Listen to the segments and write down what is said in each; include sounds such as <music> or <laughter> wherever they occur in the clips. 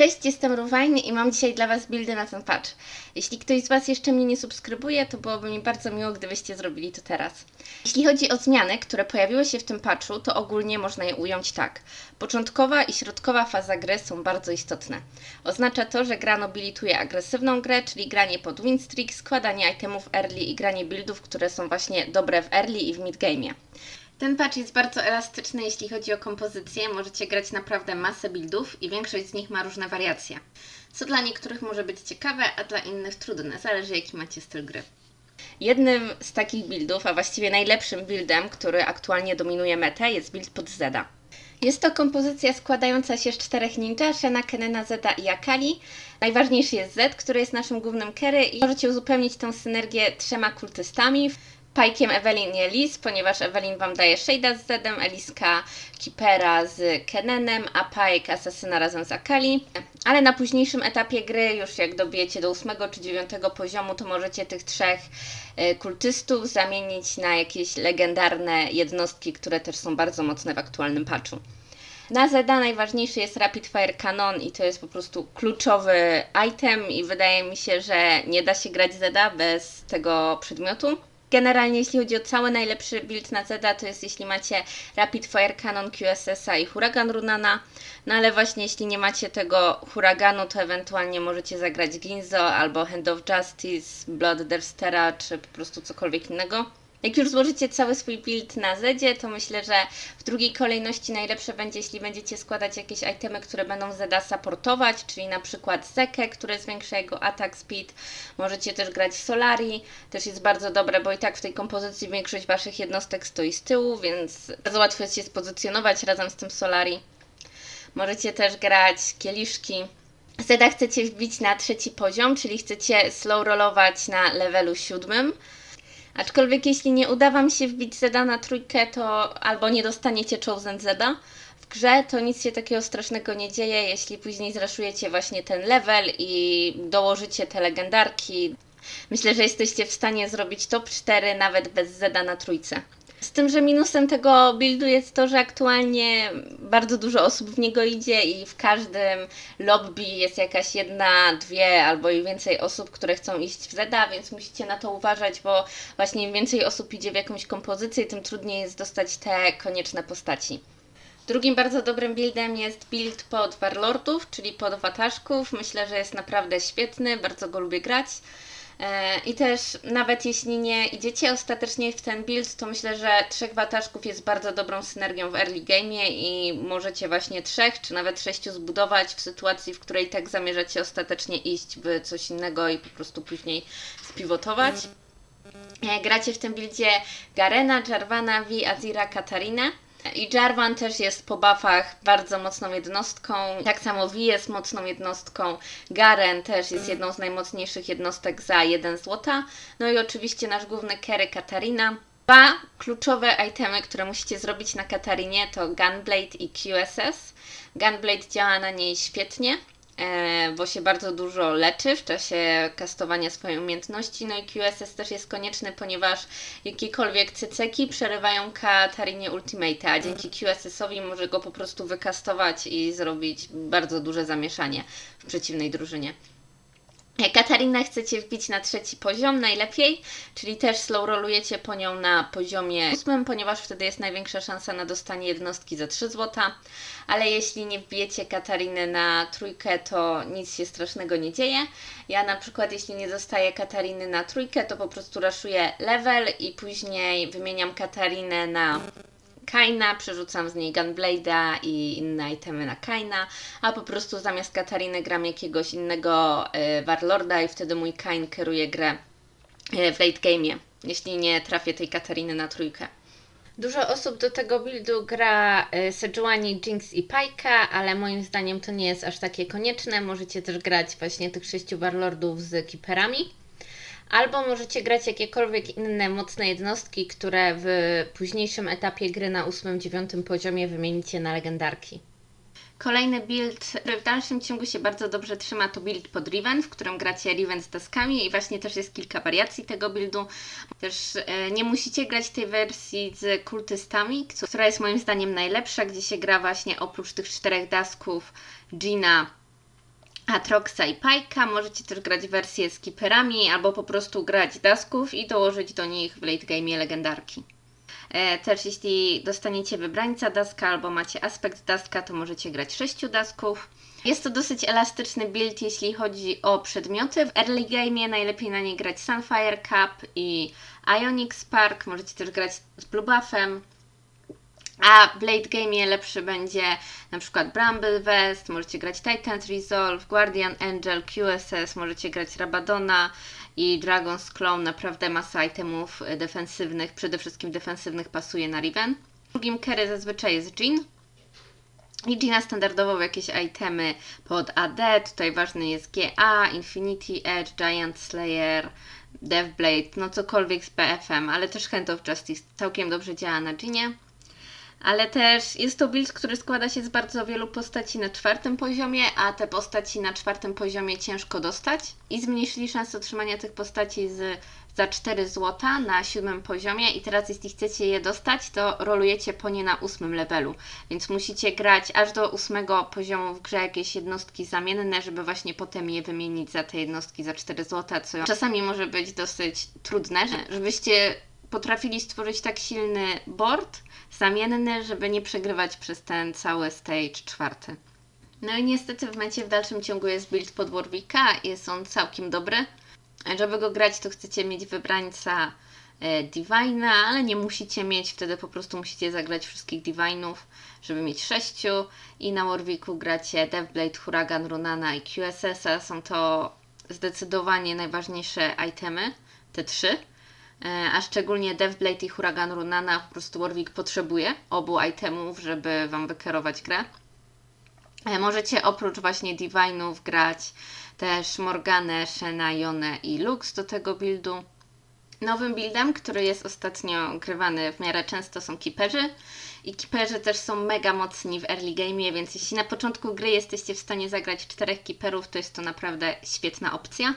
Cześć, jestem Ruwajny i mam dzisiaj dla Was buildy na ten patch. Jeśli ktoś z Was jeszcze mnie nie subskrybuje, to byłoby mi bardzo miło, gdybyście zrobili to teraz. Jeśli chodzi o zmiany, które pojawiły się w tym patchu, to ogólnie można je ująć tak. Początkowa i środkowa faza gry są bardzo istotne. Oznacza to, że gra nobilituje agresywną grę, czyli granie pod win streak, składanie itemów early i granie buildów, które są właśnie dobre w early i w mid. Ten patch jest bardzo elastyczny, jeśli chodzi o kompozycję. Możecie grać naprawdę masę buildów i większość z nich ma różne wariacje. Co dla niektórych może być ciekawe, a dla innych trudne. Zależy jaki macie styl gry. Jednym z takich buildów, a właściwie najlepszym buildem, który aktualnie dominuje metę, jest build pod Zeda. Jest to kompozycja składająca się z czterech ninja, Shena, Kenena, Zeda i Akali. Najważniejszy jest Z, który jest naszym głównym carry i możecie uzupełnić tę synergię trzema kultystami. Pajkiem Evelyn i Elis, ponieważ Evelyn Wam daje Shade'a z Zedem, Eliska Keepera z Kenenem, a Pajek Asasyna razem z Akali. Ale na późniejszym etapie gry, już jak dobijecie do 8 czy 9 poziomu, to możecie tych trzech y, kultystów zamienić na jakieś legendarne jednostki, które też są bardzo mocne w aktualnym patchu. Na Zeda najważniejszy jest Rapid Fire Cannon i to jest po prostu kluczowy item i wydaje mi się, że nie da się grać Zeda bez tego przedmiotu. Generalnie jeśli chodzi o cały najlepszy build na Zeda, to jest jeśli macie Rapid Fire Cannon QSS-a i Huragan Runana, no ale właśnie jeśli nie macie tego Huraganu, to ewentualnie możecie zagrać Ginzo albo Hand of Justice, Blood Derstera, czy po prostu cokolwiek innego. Jak już złożycie cały swój build na Zedzie, to myślę, że w drugiej kolejności najlepsze będzie, jeśli będziecie składać jakieś itemy, które będą Zeda supportować, czyli na przykład Zekę, które zwiększa jego attack speed. Możecie też grać Solari, też jest bardzo dobre, bo i tak w tej kompozycji większość Waszych jednostek stoi z tyłu, więc bardzo łatwo jest się spozycjonować razem z tym Solari. Możecie też grać Kieliszki, Zeda chcecie wbić na trzeci poziom, czyli chcecie slow rollować na levelu siódmym. Aczkolwiek jeśli nie uda Wam się wbić Zeda na trójkę, to albo nie dostaniecie Chosen Zeda w grze, to nic się takiego strasznego nie dzieje, jeśli później zraszujecie właśnie ten level i dołożycie te legendarki. Myślę, że jesteście w stanie zrobić top 4 nawet bez Zeda na trójce. Z tym, że minusem tego buildu jest to, że aktualnie bardzo dużo osób w niego idzie i w każdym lobby jest jakaś jedna, dwie albo i więcej osób, które chcą iść w Zeda, więc musicie na to uważać, bo właśnie im więcej osób idzie w jakąś kompozycję, tym trudniej jest dostać te konieczne postaci. Drugim bardzo dobrym buildem jest build pod Warlordów, czyli pod Wataszków. Myślę, że jest naprawdę świetny, bardzo go lubię grać. E, I też nawet jeśli nie idziecie ostatecznie w ten build, to myślę, że trzech wataszków jest bardzo dobrą synergią w early game i możecie właśnie trzech czy nawet sześciu zbudować w sytuacji, w której tak zamierzacie ostatecznie iść w coś innego i po prostu później spivotować. E, Gracie w tym buildzie Garena, Jarvana, Vi, Azira, Katarinę. I Jarvan też jest po buffach bardzo mocną jednostką. Tak samo Vi jest mocną jednostką. Garen też jest jedną z najmocniejszych jednostek za 1 złota. No i oczywiście nasz główny carry Katarina. Dwa kluczowe itemy, które musicie zrobić na Katarinie to Gunblade i QSS. Gunblade działa na niej świetnie bo się bardzo dużo leczy w czasie kastowania swojej umiejętności. No i QSS też jest konieczny, ponieważ jakiekolwiek cyceki przerywają Katarinie Ultimate, a dzięki QSS-owi może go po prostu wykastować i zrobić bardzo duże zamieszanie w przeciwnej drużynie. Katarinę chcecie wbić na trzeci poziom najlepiej, czyli też slow rollujecie po nią na poziomie ósmym, ponieważ wtedy jest największa szansa na dostanie jednostki za 3 złota, ale jeśli nie wbijecie Katariny na trójkę, to nic się strasznego nie dzieje. Ja na przykład jeśli nie dostaję Katariny na trójkę, to po prostu raszuję level i później wymieniam Katarinę na Kaina, przerzucam z niej Gunblade'a i inne itemy na Kaina, a po prostu zamiast Katariny gram jakiegoś innego y, Warlorda i wtedy mój Kain kieruje grę y, w late game'ie, jeśli nie trafię tej Katariny na trójkę. Dużo osób do tego buildu gra y, Sejuani, Jinx i Pajka, ale moim zdaniem to nie jest aż takie konieczne. Możecie też grać właśnie tych sześciu Warlordów z Keeperami. Albo możecie grać jakiekolwiek inne mocne jednostki, które w późniejszym etapie gry na 8-9 poziomie wymienicie na legendarki. Kolejny build, który w dalszym ciągu się bardzo dobrze trzyma, to build pod Riven, w którym gracie Riven z taskami i właśnie też jest kilka wariacji tego buildu. Też e, nie musicie grać tej wersji z kultystami, która jest moim zdaniem najlepsza, gdzie się gra właśnie oprócz tych czterech dasków Gina, Atroxa i Pajka. Możecie też grać wersję z kiperami, albo po prostu grać dasków i dołożyć do nich w late game legendarki. E, też jeśli dostaniecie wybrańca daska albo macie aspekt daska, to możecie grać 6 dasków. Jest to dosyć elastyczny build, jeśli chodzi o przedmioty. W early game najlepiej na niej grać Sunfire Cup i Ionic Spark. Możecie też grać z Blue Buffem. A w late game lepszy będzie na przykład Bramble Vest, możecie grać Titan's Resolve, Guardian Angel, QSS, możecie grać Rabadona i Dragon's Clone. Naprawdę masa itemów defensywnych, przede wszystkim defensywnych pasuje na Riven. Drugim carry zazwyczaj jest Jean. I Gina standardowo jakieś itemy pod AD. Tutaj ważny jest GA, Infinity Edge, Giant Slayer, Deathblade, no cokolwiek z BFM, ale też Hand of Justice całkiem dobrze działa na Ginie ale też jest to build, który składa się z bardzo wielu postaci na czwartym poziomie, a te postaci na czwartym poziomie ciężko dostać i zmniejszyli szansę otrzymania tych postaci z, za 4 zł na siódmym poziomie. I teraz jeśli chcecie je dostać, to rolujecie po nie na ósmym levelu, więc musicie grać aż do ósmego poziomu w grze jakieś jednostki zamienne, żeby właśnie potem je wymienić za te jednostki za 4 zł, co czasami może być dosyć trudne, żebyście potrafili stworzyć tak silny board zamienny, żeby nie przegrywać przez ten cały stage czwarty. No i niestety w mecie w dalszym ciągu jest build pod Warwicka, jest on całkiem dobry. Żeby go grać, to chcecie mieć wybrańca e, Divina, ale nie musicie mieć, wtedy po prostu musicie zagrać wszystkich Divinów, żeby mieć sześciu. I na Warwicku gracie Deathblade, Huragan, Runana i QSS-a. Są to zdecydowanie najważniejsze itemy, te trzy. E, a szczególnie Deathblade i Huragan Runana po prostu Warwick potrzebuje obu itemów, żeby Wam wykierować grę. E, możecie oprócz właśnie Divine'ów grać też Morganę, Shena, Jonę i Lux do tego buildu. Nowym buildem, który jest ostatnio grywany w miarę często są Keeperzy i Keeperzy też są mega mocni w early game, więc jeśli na początku gry jesteście w stanie zagrać czterech Keeperów, to jest to naprawdę świetna opcja.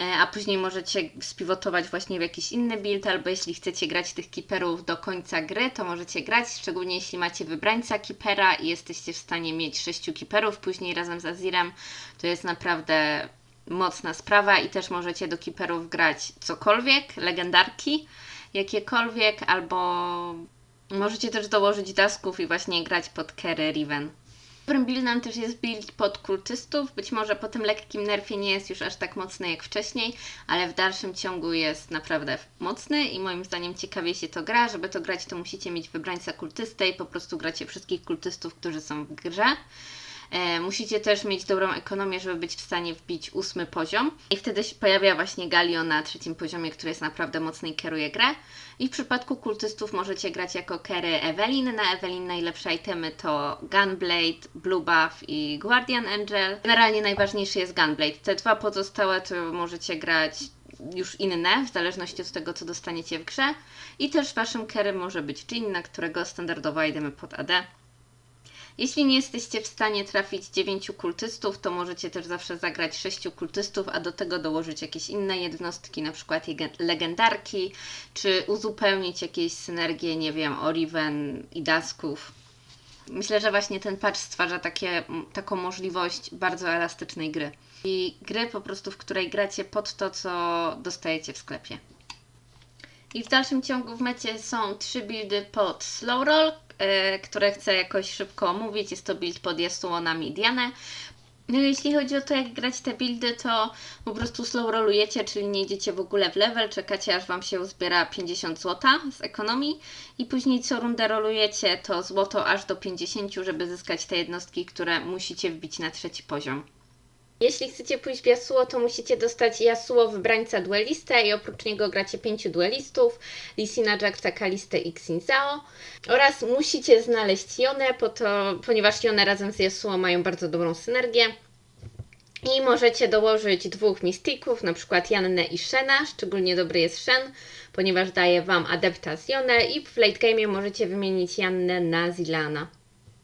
E, a później możecie spiwotować właśnie w jakiś inny build, albo jeśli chcecie grać tych keeperów do końca gry, to możecie grać, szczególnie jeśli macie wybrańca keepera i jesteście w stanie mieć sześciu keeperów później razem z Azirem, to jest naprawdę mocna sprawa i też możecie do keeperów grać cokolwiek, legendarki, jakiekolwiek, albo możecie też dołożyć dasków i właśnie grać pod Kerry Riven. Dobrym buildem też jest build pod kultystów. Być może po tym lekkim nerfie nie jest już aż tak mocny jak wcześniej, ale w dalszym ciągu jest naprawdę mocny i moim zdaniem ciekawie się to gra. Żeby to grać, to musicie mieć wybrańca kultystę i po prostu gracie wszystkich kultystów, którzy są w grze. E, musicie też mieć dobrą ekonomię, żeby być w stanie wbić ósmy poziom. I wtedy się pojawia właśnie Galio na trzecim poziomie, który jest naprawdę mocny i kieruje grę. I w przypadku kultystów możecie grać jako kery Evelyn. Na Evelyn najlepsze itemy to Gunblade, Blue Buff i Guardian Angel. Generalnie najważniejszy jest Gunblade. Te dwa pozostałe to możecie grać już inne, w zależności od tego, co dostaniecie w grze. I też waszym kerem może być Jin, na którego standardowo idziemy pod AD. Jeśli nie jesteście w stanie trafić dziewięciu kultystów, to możecie też zawsze zagrać sześciu kultystów, a do tego dołożyć jakieś inne jednostki, na przykład legendarki, czy uzupełnić jakieś synergie, nie wiem, Oriven i Dasków. Myślę, że właśnie ten patch stwarza takie, taką możliwość bardzo elastycznej gry. I gry po prostu, w której gracie pod to, co dostajecie w sklepie. I w dalszym ciągu w mecie są trzy buildy pod slow roll, yy, które chcę jakoś szybko omówić. Jest to build pod Yasuo Dianę. No jeśli chodzi o to, jak grać te buildy, to po prostu slow rollujecie, czyli nie idziecie w ogóle w level, czekacie aż Wam się uzbiera 50 zł z ekonomii i później co rundę rolujecie to złoto aż do 50, żeby zyskać te jednostki, które musicie wbić na trzeci poziom. Jeśli chcecie pójść w Yasuo, to musicie dostać Yasuo wybrańca duelistę i oprócz niego gracie pięciu duelistów, Lisina, Jacksa, Kalistę i Xinzao oraz musicie znaleźć Jonę, po to, ponieważ Jone razem z Yasuo mają bardzo dobrą synergię. I możecie dołożyć dwóch mistików, na przykład Jannę i Shena. Szczególnie dobry jest Shen, ponieważ daje Wam adepta z Jonę i w late game możecie wymienić Jannę na Zilana.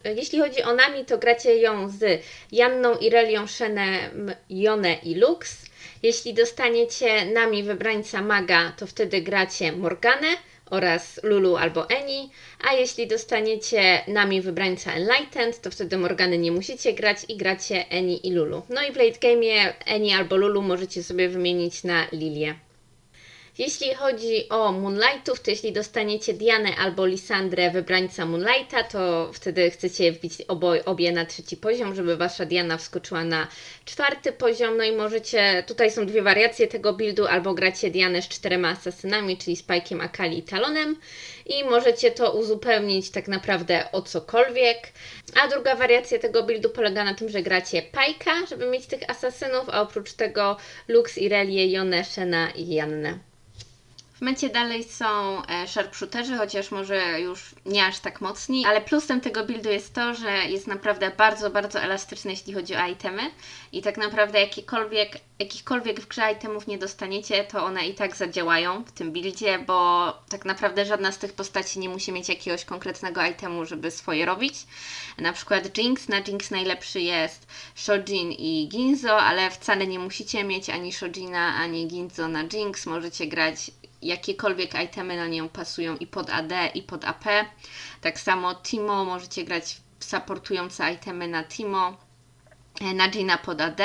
Jeśli chodzi o Nami, to gracie ją z Janną, Irelią, Szenem, Jonę i Lux. Jeśli dostaniecie Nami wybrańca maga, to wtedy gracie Morganę oraz Lulu albo Eni, a jeśli dostaniecie nami wybrańca Enlightened, to wtedy Morgany nie musicie grać i gracie Eni i Lulu. No i w late game'ie Eni albo Lulu możecie sobie wymienić na Lilię. Jeśli chodzi o Moonlightów, to jeśli dostaniecie Dianę albo Lisandrę, wybrańca Moonlighta, to wtedy chcecie wbić obo, obie na trzeci poziom, żeby Wasza Diana wskoczyła na czwarty poziom. No i możecie, tutaj są dwie wariacje tego buildu, albo gracie Dianę z czterema asasynami, czyli Spike'iem, Akali i Talonem i możecie to uzupełnić tak naprawdę o cokolwiek. A druga wariacja tego buildu polega na tym, że gracie Pajka, żeby mieć tych asasynów, a oprócz tego Lux, Irelię, Jonę, Shena i Jannę. Mecie dalej są e, sharpshooterzy, chociaż może już nie aż tak mocni, ale plusem tego buildu jest to, że jest naprawdę bardzo, bardzo elastyczny, jeśli chodzi o itemy i tak naprawdę jakiekolwiek, jakichkolwiek w grze itemów nie dostaniecie, to one i tak zadziałają w tym buildzie, bo tak naprawdę żadna z tych postaci nie musi mieć jakiegoś konkretnego itemu, żeby swoje robić. Na przykład Jinx, na Jinx najlepszy jest Shojin i Ginzo, ale wcale nie musicie mieć ani Shojina, ani Ginzo na Jinx, możecie grać jakiekolwiek itemy na nią pasują i pod AD, i pod AP. Tak samo Timo, możecie grać supportujące itemy na Timo, e, na Gina pod AD.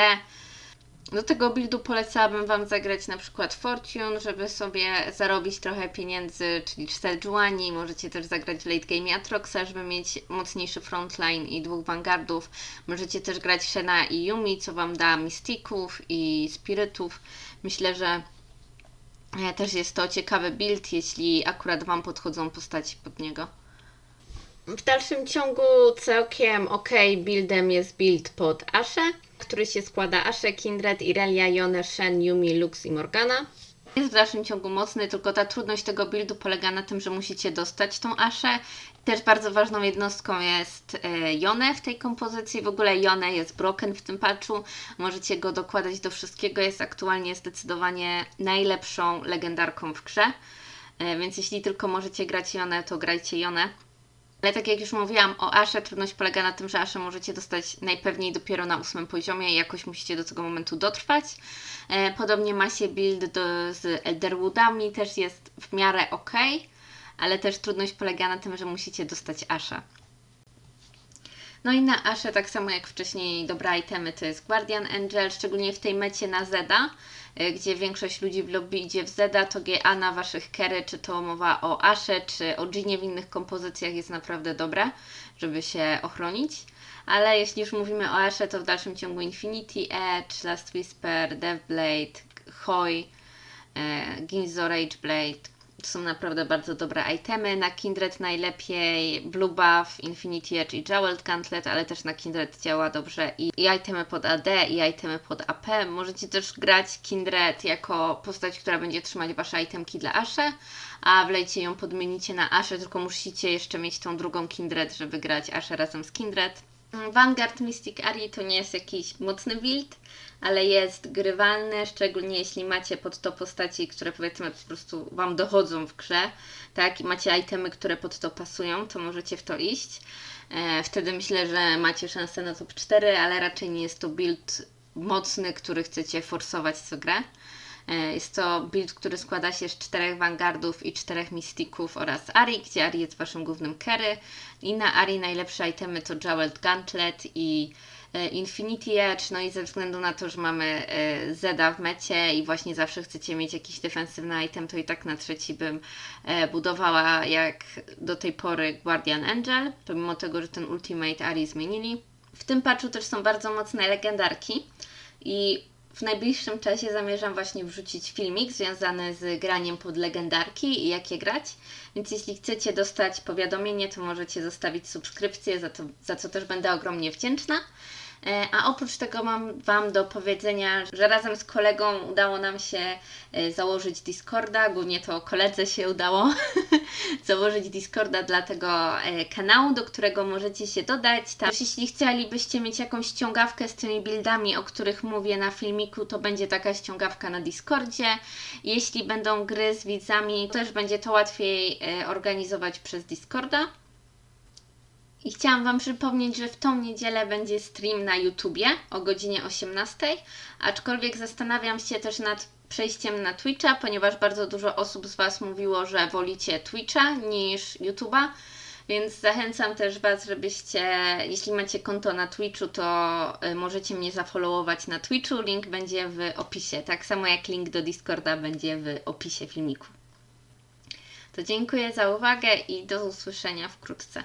Do tego buildu polecałabym Wam zagrać na przykład Fortune, żeby sobie zarobić trochę pieniędzy, czyli 4 Juani. Możecie też zagrać w late game Atroxa, żeby mieć mocniejszy frontline i dwóch vanguardów. Możecie też grać Shena i Yumi, co Wam da mistików i spirytów. Myślę, że Też jest to ciekawy build, jeśli akurat Wam podchodzą postaci pod niego. W dalszym ciągu całkiem ok buildem jest build pod Ashe, który się składa Ashe, Kindred, Irelia, Yone, Shen, Yumi, Lux i Morgana. Jest w dalszym ciągu mocny, tylko ta trudność tego buildu polega na tym, że musicie dostać tą Aszę. Też bardzo ważną jednostką jest e, Jone w tej kompozycji. W ogóle Jone jest broken w tym patchu. Możecie go dokładać do wszystkiego. Jest aktualnie zdecydowanie najlepszą legendarką w grze. E, Więc jeśli tylko możecie grać Jone, to grajcie Jone. Ale tak jak już mówiłam o Asze, trudność polega na tym, że Asze możecie dostać najpewniej dopiero na ósmym poziomie i jakoś musicie do tego momentu dotrwać. E, podobnie ma się build do, z Elderwoodami, też jest w miarę ok, ale też trudność polega na tym, że musicie dostać Asha. No i na Asze, tak samo jak wcześniej dobre itemy, to jest Guardian Angel, szczególnie w tej mecie na Zeda, gdzie większość ludzi w lobby idzie w Zeda, to GA na Waszych kery, czy to mowa o Asze, czy o Ginie w innych kompozycjach jest naprawdę dobre, żeby się ochronić. Ale jeśli już mówimy o Asze, to w dalszym ciągu Infinity Edge, Last Whisper, Deathblade, Hoi, e, Ginzo Rageblade. To są naprawdę bardzo dobre itemy. Na Kindred najlepiej Blue Buff, Infinity Edge i Jeweled Gauntlet, ale też na Kindred działa dobrze i, i itemy pod AD, i itemy pod AP. Możecie też grać Kindred jako postać, która będzie trzymać Wasze itemki dla Ashe, a wlejcie ją podmienicie na Ashe, tylko musicie jeszcze mieć tą drugą Kindred, żeby grać Ashe razem z Kindred. Vanguard Mystic Ari to nie jest jakiś mocny build, ale jest grywalny, szczególnie jeśli macie pod to postaci, które powiedzmy po prostu Wam dochodzą w grze, tak, i macie itemy, które pod to pasują, to możecie w to iść. E, wtedy myślę, że macie szansę na top 4, ale raczej nie jest to build mocny, który chcecie forsować co grę. E, Jest to build, który składa się z czterech Vanguardów i czterech Mystików oraz Ari, gdzie Ari jest Waszym głównym carry. I na Ari najlepsze itemy to Jeweled Gauntlet i e, Infinity Edge, no i ze względu na to, że mamy e, Zeda w mecie i właśnie zawsze chcecie mieć jakiś defensywny item, to i tak na trzeci bym budowała jak do tej pory Guardian Angel, pomimo tego, że ten Ultimate Ari zmienili. W tym patchu też są bardzo mocne legendarki i w najbliższym czasie zamierzam właśnie wrzucić filmik związany z graniem pod legendarki i jak je grać. Więc jeśli chcecie dostać powiadomienie, to możecie zostawić subskrypcję, za, to, za co też będę ogromnie wdzięczna. E, A oprócz tego mam Wam do powiedzenia, że razem z kolegą udało nam się e, założyć Discorda, głównie to koledze się udało <laughs> założyć Discorda dla tego e, kanału, do którego możecie się dodać. Tam, jeśli chcielibyście mieć jakąś ściągawkę z tymi buildami, o których mówię na filmiku, to będzie taka ściągawka na Discordzie. Jeśli będą gry z widzami, też będzie to łatwiej organizować przez Discorda. I chciałam Wam przypomnieć, że w tą niedzielę będzie stream na YouTubie o godzinie 18, aczkolwiek zastanawiam się też nad przejściem na Twitcha, ponieważ bardzo dużo osób z Was mówiło, że wolicie Twitcha niż YouTube'a, więc zachęcam też Was, żebyście, jeśli macie konto na Twitchu, to y, możecie mnie zafollowować na Twitchu, link będzie w opisie, tak samo jak link do Discorda będzie w opisie filmiku. To dziękuję za uwagę i do usłyszenia wkrótce.